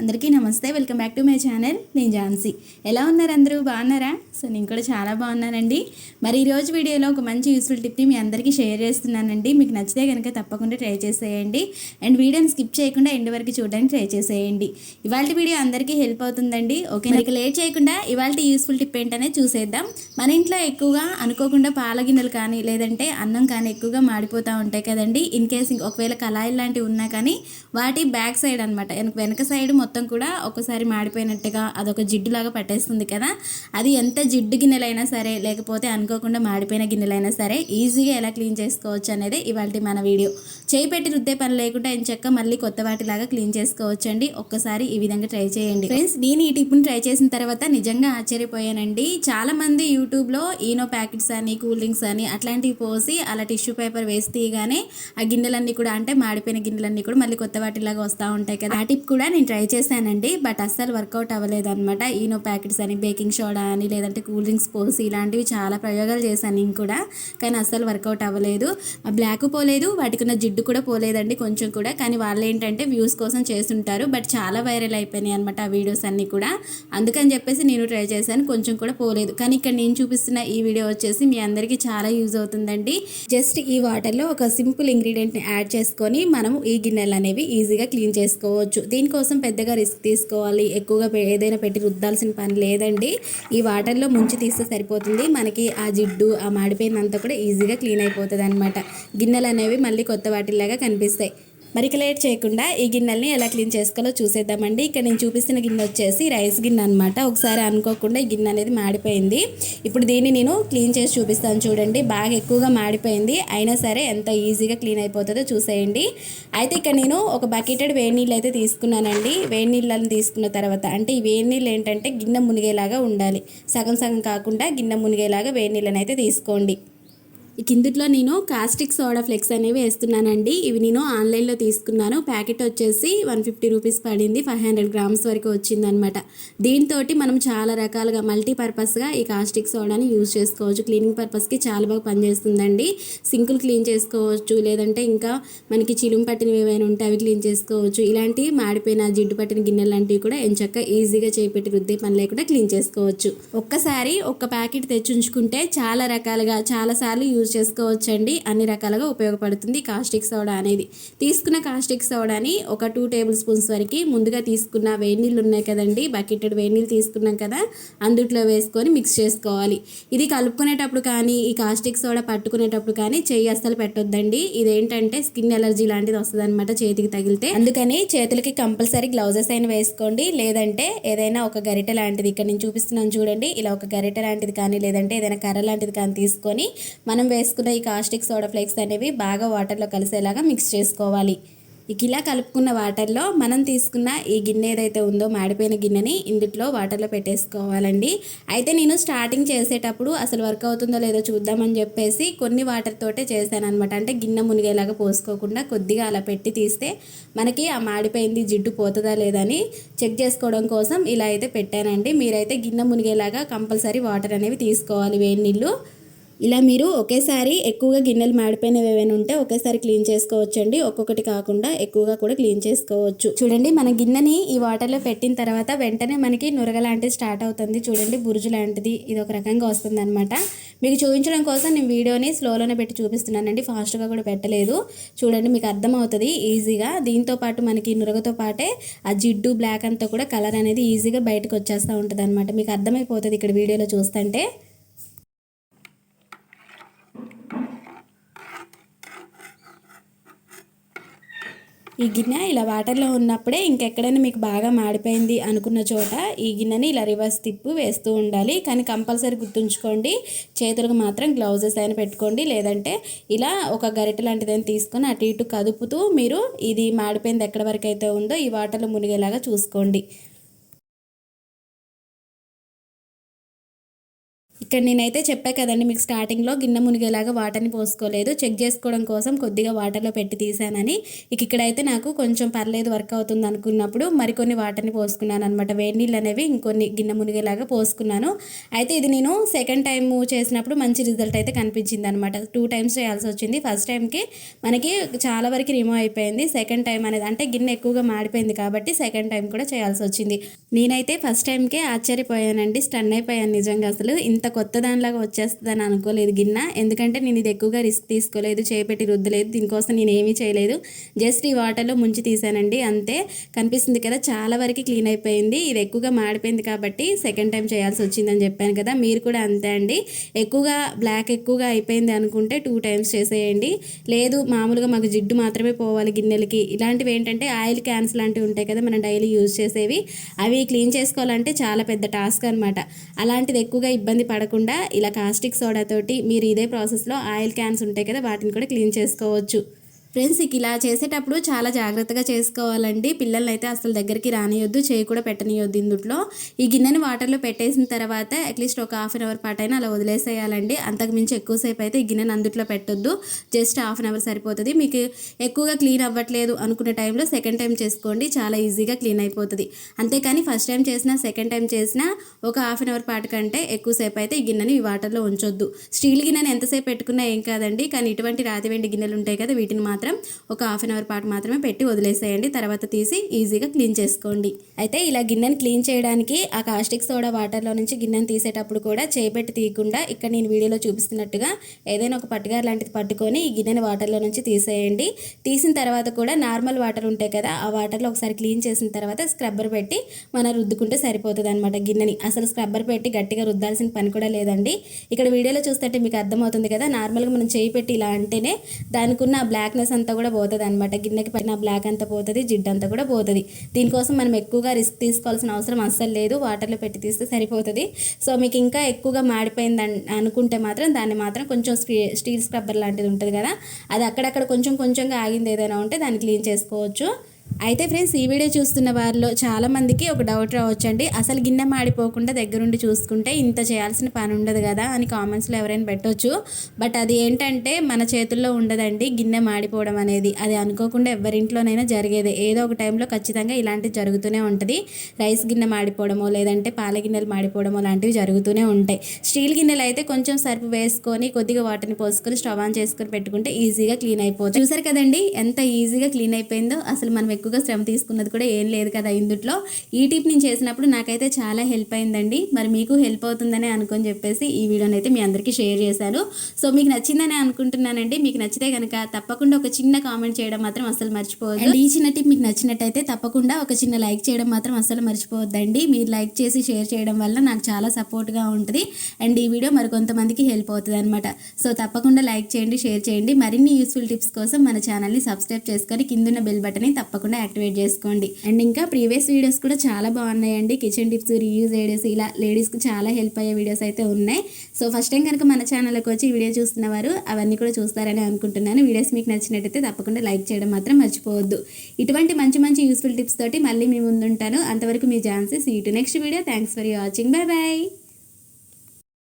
అందరికీ నమస్తే. Welcome back to my channel నేను ఝాన్సీ. ఎలా ఉన్నారు అందరూ? బాగున్నారా? సో నేను కూడా చాలా బాగున్నానండి. మరి ఈరోజు వీడియోలో ఒక మంచి యూస్ఫుల్ టిప్ని మీ అందరికీ షేర్ చేస్తున్నానండి. మీకు నచ్చితే కనుక తప్పకుండా ట్రై చేసేయండి. అండ్ వీడియోని స్కిప్ చేయకుండా ఎండ్ వరకు చూడడానికి ట్రై చేసేయండి. ఇవాళ వీడియో అందరికీ హెల్ప్ అవుతుందండి. ఓకే ఇక లేట్ చేయకుండా ఇవాళ యూస్ఫుల్ టిప్ ఏంటనే చూసేద్దాం. మన ఇంట్లో ఎక్కువగా అనుకోకుండా పాల గిన్నెలు కానీ లేదంటే అన్నం కానీ ఎక్కువగా మాడిపోతూ ఉంటాయి కదండి. ఇన్ కేస్ ఒకవేళ కళాయిలు లాంటివి ఉన్నా కానీ వాటి బ్యాక్ సైడ్ అనమాట వెనక సైడ్ మొత్తం మొత్తం కూడా ఒకసారి మాడిపోయినట్టుగా అదొక జిడ్డులాగా పట్టేస్తుంది కదా. అది ఎంత జిడ్డు గిన్నెలైనా సరే లేకపోతే అనుకోకుండా మాడిపోయిన గిన్నెలైనా సరే ఈజీగా ఎలా క్లీన్ చేసుకోవచ్చు అనేది ఇవాళ మన వీడియో. చేయి పెట్టి రుద్దే పని లేకుండా ఎంచక్క మళ్ళీ కొత్త వాటిలాగా క్లీన్ చేసుకోవచ్చు అండి ఒక్కసారి ఈ విధంగా ట్రై చేయండి. ఫ్రెండ్స్ నేను ఈ టిప్ని ట్రై చేసిన తర్వాత నిజంగా ఆశ్చర్యపోయానండి. చాలా మంది యూట్యూబ్లో ఈనో ప్యాకెట్స్ అని కూల్ డ్రింక్స్ అని అట్లాంటివి పోసి అలా టిష్యూ పేపర్ వేసి తీయగానే ఆ గిన్నెలన్నీ కూడా అంటే మాడిపోయిన గిన్నెలన్నీ కూడా మళ్ళీ కొత్త వాటిలాగా వస్తూ ఉంటాయి కదా. ఆ టిప్ కూడా నేను ట్రై చేశానండి బట్ అస్సలు వర్కౌట్ అవ్వలేదు అనమాట ఈనో ప్యాకెట్స్ అని బేకింగ్ సోడా అని లేదంటే కూల్ డ్రింక్స్ పోసి ఇలాంటివి చాలా ప్రయోగాలు చేశాను నేను కూడా. కానీ అస్సలు వర్కౌట్ అవ్వలేదు. బ్లాక్ పోలేదు వాటికి ఉన్న జిడ్డు కూడా పోలేదండి కొంచెం కూడా. కానీ వాళ్ళు ఏంటంటే వ్యూస్ కోసం చేస్తుంటారు బట్ చాలా వైరల్ అయిపోయినాయి అనమాట ఆ వీడియోస్ అన్నీ కూడా. అందుకని చెప్పేసి నేను ట్రై చేశాను కొంచెం కూడా పోలేదు. కానీ ఇక్కడ నేను చూపిస్తున్న ఈ వీడియో వచ్చేసి మీ అందరికీ చాలా యూజ్ అవుతుందండి. జస్ట్ ఈ వాటర్లో ఒక సింపుల్ ఇంగ్రీడియంట్ని యాడ్ చేసుకొని మనం ఈ గిన్నెలు అనేవి ఈజీగా క్లీన్ చేసుకోవచ్చు. దీనికోసం పెద్దగా రిస్క్ తీసుకోవాలి. ఎక్కువగా ఏదైనా పెట్టి రుద్దాల్సిన పని లేదండి. ఈ వాటర్లో ముంచి తీస్తే సరిపోతుంది. మనకి ఆ జిడ్డు ఆ మాడిపోయినంతా కూడా ఈజీగా క్లీన్ అయిపోతుంది అనమాట గిన్నెలు అనేవి మళ్ళీ కొత్త వాటిలాగా కనిపిస్తాయి. మరిక లేట్ చేయకుండా ఈ గిన్నెల్ని ఎలా క్లీన్ చేసుకోవాలో చూసేద్దామండి. ఇక్కడ నేను చూపిస్తున్న గిన్నె వచ్చేసి రైస్ గిన్నె అనమాట ఒకసారి అనుకోకుండా ఈ గిన్నె అనేది మాడిపోయింది. ఇప్పుడు దీన్ని నేను క్లీన్ చేసి చూపిస్తాను చూడండి. బాగా ఎక్కువగా మాడిపోయింది. అయినా సరే ఎంత ఈజీగా క్లీన్ అయిపోతుందో చూసేయండి. అయితే ఇక్కడ నేను ఒక బకెటెడ్ వేడి నీళ్ళు అయితే తీసుకున్నానండి. వేడి నీళ్ళని తీసుకున్న తర్వాత అంటే ఈ వేడి నీళ్ళు ఏంటంటే గిన్నె మునిగేలాగా ఉండాలి. సగం సగం కాకుండా గిన్నె మునిగేలాగా వేడి నీళ్ళని అయితే తీసుకోండి. కిందిట్లో నేను కాస్టిక్ సోడా ఫ్లెక్స్ అనేవి వేస్తున్నానండి. ఇవి నేను ఆన్లైన్లో తీసుకున్నాను. ప్యాకెట్ వచ్చేసి వన్ ఫిఫ్టీ రూపీస్ పడింది. ఫైవ్ హండ్రెడ్ గ్రామ్స్ వరకు వచ్చిందనమాట దీంతో మనం చాలా రకాలుగా మల్టీపర్పస్గా ఈ కాస్టిక్ సోడాని యూజ్ చేసుకోవచ్చు. క్లీనింగ్ పర్పస్కి చాలా బాగా పనిచేస్తుందండి. సింకులు క్లీన్ చేసుకోవచ్చు. లేదంటే ఇంకా మనకి చిలుము పట్టినవి ఏమైనా ఉంటే అవి క్లీన్ చేసుకోవచ్చు. ఇలాంటి మాడిపోయిన జిడ్డు పట్టిన గిన్నెలు లాంటివి కూడా ఎంచక్క ఈజీగా చేపెట్టి రుద్దే పని లేకుండా క్లీన్ చేసుకోవచ్చు. ఒక్కసారి ఒక్క ప్యాకెట్ తెచ్చుంచుకుంటే చాలా రకాలుగా చాలా సార్లు యూజ్ చేసుకోవచ్చండి. అన్ని రకాలుగా ఉపయోగపడుతుంది కాస్టిక్ సోడా అనేది. తీసుకున్న కాస్టిక్ సోడాని ఒక టూ టేబుల్ స్పూన్స్ వరకు ముందుగా తీసుకున్న వేడి నీళ్ళు ఉన్నాయి కదండి బకెటెడ్ వేడి నీళ్ళు తీసుకున్నాం కదా అందుట్లో వేసుకొని మిక్స్ చేసుకోవాలి. ఇది కలుపుకునేటప్పుడు కానీ ఈ కాస్టిక్ సోడా పట్టుకునేటప్పుడు కానీ చేయి అస్సలు పెట్టొద్దండి. ఇదేంటంటే స్కిన్ ఎలర్జీ లాంటిది వస్తుంది అనమాట చేతికి తగిలితే. అందుకని చేతులకి కంపల్సరీ గ్లౌజెస్ అయినా వేసుకోండి. లేదంటే ఏదైనా ఒక గరిటె లాంటిది ఇక్కడ నేను చూపిస్తున్నాను చూడండి ఇలా ఒక గరిటె లాంటిది కానీ లేదంటే ఏదైనా కర్ర లాంటిది కానీ తీసుకొని మనం వేసుకున్న ఈ కాస్టిక్ సోడా ఫ్లేక్స్ అనేవి బాగా వాటర్లో కలిసేలాగా మిక్స్ చేసుకోవాలి. ఇక ఇలా కలుపుకున్న వాటర్లో మనం తీసుకున్న ఈ గిన్నె ఏదైతే ఉందో మాడిపోయిన గిన్నెని ఇందుట్లో వాటర్లో పెట్టేసుకోవాలండి. అయితే నేను స్టార్టింగ్ చేసేటప్పుడు అసలు వర్క్ అవుతుందో లేదో చూద్దామని చెప్పేసి కొన్ని వాటర్ తోటే చేశాను అనమాట అంటే గిన్నె మునిగేలాగా పోసుకోకుండా కొద్దిగా అలా పెట్టి తీస్తే మనకి ఆ మాడిపోయింది జిడ్డు పోతుందా లేదని చెక్ చేసుకోవడం కోసం ఇలా అయితే పెట్టానండి. మీరైతే గిన్నె మునిగేలాగా కంపల్సరీ వాటర్ అనేవి తీసుకోవాలి వేడి నీళ్ళు. ఇలా మీరు ఒకేసారి ఎక్కువగా గిన్నెలు మాడిపోయినవి ఏవైనా ఉంటే ఒకేసారి క్లీన్ చేసుకోవచ్చండి. ఒక్కొక్కటి కాకుండా ఎక్కువగా కూడా క్లీన్ చేసుకోవచ్చు. చూడండి మన గిన్నెని ఈ వాటర్లో పెట్టిన తర్వాత వెంటనే మనకి నురగ లాంటిది స్టార్ట్ అవుతుంది. చూడండి బురుజు లాంటిది ఇది ఒక రకంగా వస్తుంది అనమాట మీకు చూపించడం కోసం నేను వీడియోని స్లోలోనే పెట్టి చూపిస్తున్నానండి. ఫాస్ట్గా కూడా పెట్టలేదు. చూడండి మీకు అర్థమవుతుంది ఈజీగా. దీంతో పాటు మనకి నురగతో పాటే ఆ జిడ్డు బ్లాక్ అంతా కూడా కలర్ అనేది ఈజీగా బయటకు వచ్చేస్తూ ఉంటుంది అనమాట మీకు అర్థమైపోతుంది ఇక్కడ వీడియోలో చూస్తుంటే. ఈ గిన్నె ఇలా వాటర్లో ఉన్నప్పుడే ఇంకెక్కడైనా మీకు బాగా మాడిపోయింది అనుకున్న చోట ఈ గిన్నెని ఇలా రివర్స్ తిప్పు వేస్తూ ఉండాలి. కానీ కంపల్సరీ గుర్తుంచుకోండి చేతులకు మాత్రం గ్లౌజెస్ అయినా పెట్టుకోండి. లేదంటే ఇలా ఒక గరిట లాంటిదైనా తీసుకొని అటు ఇటు కదుపుతూ మీరు ఇది మాడిపోయింది ఎక్కడ వరకు అయితే ఉందో ఈ వాటర్లో మునిగేలాగా చూసుకోండి. ఇక్కడ నేనైతే చెప్పా కదండి మీకు స్టార్టింగ్లో గిన్నె మునిగేలాగా వాటర్ని పోసుకోలేదు. చెక్ చేసుకోవడం కోసం కొద్దిగా వాటర్లో పెట్టి తీసానని ఇక ఇక్కడైతే నాకు కొంచెం పర్లేదు వర్క్ అవుతుంది అనుకున్నప్పుడు మరికొన్ని వాటర్ని పోసుకున్నాను అనమాట వేడి నీళ్ళు అనేవి ఇంకొన్ని గిన్నె మునిగేలాగా పోసుకున్నాను. అయితే ఇది నేను సెకండ్ టైం చేసినప్పుడు మంచి రిజల్ట్ అయితే కనిపించింది అనమాట టూ టైమ్స్ చేయాల్సి వచ్చింది. ఫస్ట్ టైంకి మనకి చాలా వరకు రిమూవ్ అయిపోయింది. సెకండ్ టైం అనేది అంటే గిన్నె ఎక్కువగా మాడిపోయింది కాబట్టి సెకండ్ టైం కూడా చేయాల్సి వచ్చింది. నేనైతే ఫస్ట్ టైంకే ఆశ్చర్యపోయానండి. స్టన్ అయిపోయాను నిజంగా అసలు. ఇంత కొత్త దానిలాగా వచ్చేస్తుందని అనుకోలేదు గిన్నె. ఎందుకంటే నేను ఇది ఎక్కువగా రిస్క్ తీసుకోలేదు చేపెట్టి రుద్దలేదు దీనికోసం నేను ఏమీ చేయలేదు. జస్ట్ ఈ వాటర్లో ముంచి తీసానండి అంతే. కనిపిస్తుంది కదా చాలా వరకు క్లీన్ అయిపోయింది. ఇది ఎక్కువగా మాడిపోయింది కాబట్టి సెకండ్ టైం చేయాల్సి వచ్చిందని చెప్పాను కదా మీరు కూడా అంతే అండి. ఎక్కువగా బ్లాక్ ఎక్కువగా అయిపోయింది అనుకుంటే టూ టైమ్స్ చేసేయండి. లేదు మామూలుగా మాకు జిడ్డు మాత్రమే పోవాలి గిన్నెలకి. ఇలాంటివి ఏంటంటే ఆయిల్ క్యాన్స్ లాంటివి ఉంటాయి కదా మనం డైలీ యూజ్ చేసేవి. అవి క్లీన్ చేసుకోవాలంటే చాలా పెద్ద టాస్క్ అనమాట అలాంటిది ఎక్కువగా ఇబ్బంది పడకుండా ఇలా కాస్టిక్ సోడా తోటి మీరు ఇదే ప్రాసెస్లో ఆయిల్ క్యాన్స్ ఉంటాయి కదా వాటిని కూడా క్లీన్ చేసుకోవచ్చు. ఫ్రెండ్స్ ఇక ఇలా చేసేటప్పుడు చాలా జాగ్రత్తగా చేసుకోవాలండి. పిల్లల్ని అయితే అసలు దగ్గరికి రానియొద్దు చేయి కూడా పెట్టనియొద్దు ఇందుట్లో. ఈ గిన్నెని వాటర్లో పెట్టేసిన తర్వాత అట్లీస్ట్ ఒక హాఫ్ అన్ అవర్ పాటు అయినా అలా వదిలేసేయాలండి. అంతకు మించి ఎక్కువసేపు అయితే ఈ గిన్నెని అందుట్లో పెట్టొద్దు. జస్ట్ హాఫ్ అన్ అవర్ సరిపోతుంది. మీకు ఎక్కువగా క్లీన్ అవ్వట్లేదు అనుకునే టైంలో సెకండ్ టైం చేసుకోండి. చాలా ఈజీగా క్లీన్ అయిపోతుంది. అంతేకాని ఫస్ట్ టైం చేసినా సెకండ్ టైం చేసినా ఒక హాఫ్ అన్ అవర్ పాటు కంటే ఎక్కువసేపు అయితే ఈ గిన్నెని ఈ వాటర్లో ఉంచొద్దు. స్టీల్ గిన్నెని ఎంతసేపు పెట్టుకున్నా ఏం కాదండి. కానీ ఇటువంటి రాతి వెండి గిన్నెలు ఉంటాయి కదా వీటిని మాత్రం మాత్రం ఒక హాఫ్ అన్ అవర్ పాటు మాత్రమే పెట్టి వదిలేసేయండి. తర్వాత తీసి ఈజీగా క్లీన్ చేసుకోండి. అయితే ఇలా గిన్నెని క్లీన్ చేయడానికి ఆ కాస్టిక్ సోడా వాటర్లో నుంచి గిన్నెను తీసేటప్పుడు కూడా చేపెట్టి తీయకుండా ఇక్కడ నేను వీడియోలో చూపిస్తున్నట్టుగా ఏదైనా ఒక పట్టుగారు లాంటిది పట్టుకొని ఈ గిన్నెని వాటర్లో నుంచి తీసేయండి. తీసిన తర్వాత కూడా నార్మల్ వాటర్ ఉంటాయి కదా ఆ వాటర్లో ఒకసారి క్లీన్ చేసిన తర్వాత స్క్రబ్బర్ పెట్టి మనం రుద్దుకుంటే సరిపోతుంది అనమాట గిన్నెని. అసలు స్క్రబ్బర్ పెట్టి గట్టిగా రుద్దాల్సిన పని కూడా లేదండి. ఇక్కడ వీడియోలో చూస్తుంటే మీకు అర్థమవుతుంది కదా నార్మల్గా మనం చేయి పెట్టి ఇలా అంటేనే దానికి ఉన్న బ్లాక్నెస్ అంతా కూడా పోతుంది అనమాట గిన్నెకి పైన బ్లాక్ అంతా పోతుంది జిడ్డు అంతా కూడా పోతుంది. దీనికోసం మనం ఎక్కువగా రిస్క్ తీసుకోవాల్సిన అవసరం అస్సలు లేదు. వాటర్లో పెట్టి తీస్తే సరిపోతుంది. సో మీకు ఇంకా ఎక్కువగా మాడిపోయింది అనుకుంటే మాత్రం దాన్ని మాత్రం కొంచెం స్టీల్ స్క్రబ్బర్ లాంటిది ఉంటుంది కదా. అది అక్కడక్కడ కొంచెం కొంచెంగా ఆగింది ఏదైనా ఉంటే దాన్ని క్లీన్ చేసుకోవచ్చు. అయితే ఫ్రెండ్స్ ఈ వీడియో చూస్తున్న వారిలో చాలా మందికి ఒక డౌట్ రావచ్చండి. అసలు గిన్నె మాడిపోకుండా దగ్గరుండి చూసుకుంటే ఇంత చేయాల్సిన పని ఉండదు కదా అని కామెంట్స్లో ఎవరైనా పెట్టొచ్చు. బట్ అది ఏంటంటే మన చేతుల్లో ఉండదండి గిన్నె మాడిపోవడం అనేది. అది అనుకోకుండా ఎవరింట్లోనైనా జరిగేదే. ఏదో ఒక టైంలో ఖచ్చితంగా ఇలాంటివి జరుగుతూనే ఉంటుంది. రైస్ గిన్నె మాడిపోవడమో లేదంటే పాల గిన్నెలు మాడిపోవడమో లాంటివి జరుగుతూనే ఉంటాయి. స్టీల్ గిన్నెలు అయితే కొంచెం సర్ఫ్ వేసుకొని కొద్దిగా వాటర్ని పోసుకొని స్టవ్ ఆన్ చేసుకొని పెట్టుకుంటే ఈజీగా క్లీన్ అయిపోతుంది చూసారు కదండి ఎంత ఈజీగా క్లీన్ అయిపోయిందో. అసలు మనం ఎక్కువగా శ్రమ తీసుకున్నది కూడా ఏం లేదు కదా ఇందుట్లో. ఈ టిప్ నేను చేసినప్పుడు నాకైతే చాలా హెల్ప్ అయిందండి. మరి మీకు హెల్ప్ అవుతుందని అనుకొని చెప్పేసి ఈ వీడియోని అయితే మీ అందరికీ షేర్ చేశాను. సో మీకు నచ్చిందని అనుకుంటున్నానండి. మీకు నచ్చితే కనుక తప్పకుండా ఒక చిన్న కామెంట్ చేయడం మాత్రం అసలు మర్చిపోవద్దు. అండ్ ఈ చిన్న టిప్ మీకు నచ్చినట్టయితే తప్పకుండా ఒక చిన్న లైక్ చేయడం మాత్రం అసలు మర్చిపోవద్దండి. మీరు లైక్ చేసి షేర్ చేయడం వల్ల నాకు చాలా సపోర్ట్గా ఉంటుంది. అండ్ ఈ వీడియో మరి కొంతమందికి హెల్ప్ అవుతుంది అనమాట సో తప్పకుండా లైక్ చేయండి షేర్ చేయండి. మరిన్ని యూస్ఫుల్ టిప్స్ కోసం మన ఛానల్ని సబ్స్క్రైబ్ చేసుకొని కిందున్న బెల్ బటన్ని తప్పకుండా యాక్టివేట్ చేసుకోండి. అండ్ ఇంకా ప్రీవియస్ వీడియోస్ కూడా చాలా బాగున్నాయండి. కిచెన్ టిప్స్ రివ్యూస్ వీడియోస్ ఇలా లేడీస్కి చాలా హెల్ప్ అయ్యే వీడియోస్ అయితే ఉన్నాయి. సో ఫస్ట్ టైం కనుక మన ఛానల్కి వచ్చి వీడియో చూస్తున్న వారు అవన్నీ కూడా చూస్తారని అనుకుంటున్నాను. వీడియోస్ మీకు నచ్చినట్టయితే తప్పకుండా లైక్ చేయడం మాత్రం మర్చిపోవద్దు. ఇటువంటి మంచి మంచి యూస్ఫుల్ టిప్స్ తోటి మళ్ళీ మీ ముందుంటాను. అంతవరకు మీ ఛాన్సెస్ ఈ to next video. Thanks for watching. Bye bye